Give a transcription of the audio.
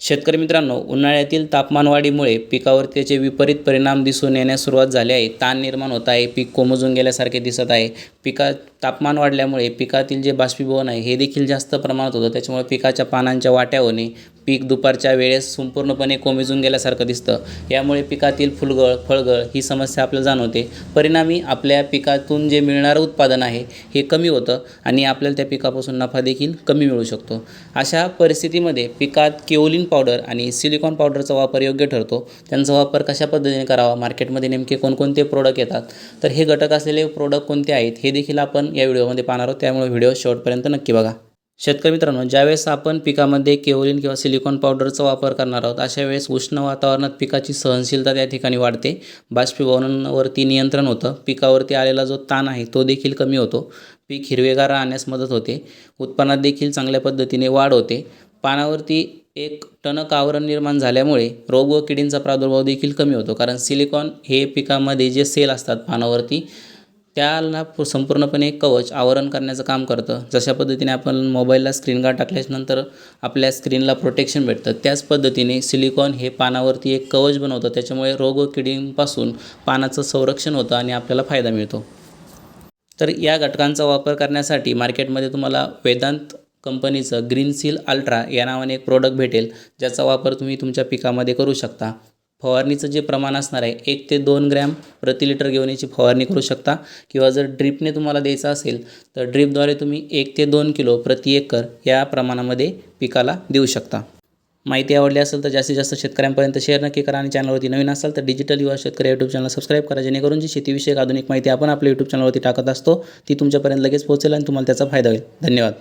शेतकरी मित्रांनो उन्हाळ्यातील तापमानवाढीमुळे पिकावर त्याचे विपरीत परिणाम दिसून येण्यास सुरुवात झाली आहे. ताण निर्माण होत आहे पीक कोमजून गेल्यासारखे दिसत आहे. पिका तापमान वाढल्यामुळे पिकातील जे बाष्पीभवन आहे हे देखील जास्त प्रमाणात होतं. त्याच्यामुळे पिकाच्या पानांच्या वाट्या होणे पीक दुपारच्या वेळेस संपूर्णपणे कोमेजून गेल्यासारखं दिसतं. यामुळे पिकातील फुलगळ फळगळ ही समस्या आपल्याला जाणवते. परिणामी आपल्या पिकातून जे मिळणारं उत्पादन आहे हे कमी होतं आणि आपल्याला त्या पिकापासून नफा देखील कमी मिळू शकतो. अशा परिस्थितीमध्ये पिकात केओलिन पावडर आणि सिलिकॉन पावडरचा वापर योग्य ठरतो. त्यांचा वापर कशा पद्धतीने करावा? मार्केटमध्ये नेमके कोणकोणते प्रोडक्ट येतात? तर हे घटक असलेले प्रोडक्ट कोणते आहेत हे देखील आपण या व्हिडिओमध्ये पाहणार आहोत. त्यामुळे व्हिडिओ शेवटपर्यंत नक्की बघा. शेतकरी मित्रांनो ज्यावेळेस आपण पिकामध्ये केओलिन किंवा सिलिकॉन पावडरचा वापर करणार आहोत अशा वेळेस उष्ण वातावरणात पिकाची सहनशीलता त्या ठिकाणी वाढते. बाष्पीभवनावरती नियंत्रण होतं. पिकावरती आलेला जो ताण आहे तो देखील कमी होतो. पीक हिरवेगार राहण्यास मदत होते. उत्पन्नात देखील चांगल्या पद्धतीने वाढ होते. पानावरती एक टणक आवरण निर्माण झाल्यामुळे रोग व किडींचा प्रादुर्भाव देखील कमी होतो. कारण सिलिकॉन हे पिकामध्ये जे सेल असतात पानावरती त्याला संपूर्णपणे एक कवच आवरण करण्याचं काम करतं. जशा पद्धतीने आपण मोबाईलला स्क्रीन गार्ड टाकल्याच्यानंतर आपल्या स्क्रीनला प्रोटेक्शन भेटतं. त्याच पद्धतीने सिलिकॉन हे पानावरती एक कवच बनवतं. त्याच्यामुळे रोग व किडींपासून पानाचं संरक्षण होतं आणि आपल्याला फायदा मिळतो. तर या घटकांचा वापर करण्यासाठी मार्केटमध्ये तुम्हाला वेदांत कंपनीचं ग्रीन सील अल्ट्रा या नावाने एक प्रोडक्ट भेटेल. ज्याचा वापर तुम्ही तुमच्या पिकामध्ये करू शकता. फवारणीचं जे प्रमाण असणार आहे एक ते दोन ग्रॅम प्रति लिटर घेऊन याची फवारणी करू शकता. किंवा जर ड्रीपने तुम्हाला द्यायचं असेल तर ड्रीपद्वारे तुम्ही एक ते दोन किलो प्रति एकर या प्रमाणामध्ये पिकाला देऊ शकता. माहिती आवडली असेल तर जास्तीत जास्त शेतकऱ्यांपर्यंत शेअर नक्की करा आणि चॅनलवरती नवीन असाल तर डिजिटल युवा शेतकरी यूट्यूब चॅनल सबस्क्राईब करा जेणेकरून जी शेतीविषयक आधुनिक माहिती आपण आपल्या यूट्यूब चॅनलवरती टाकत असतो ती तुमच्यापर्यंत लगेच पोहोचेल आणि तुम्हाला त्याचा फायदा होईल. धन्यवाद.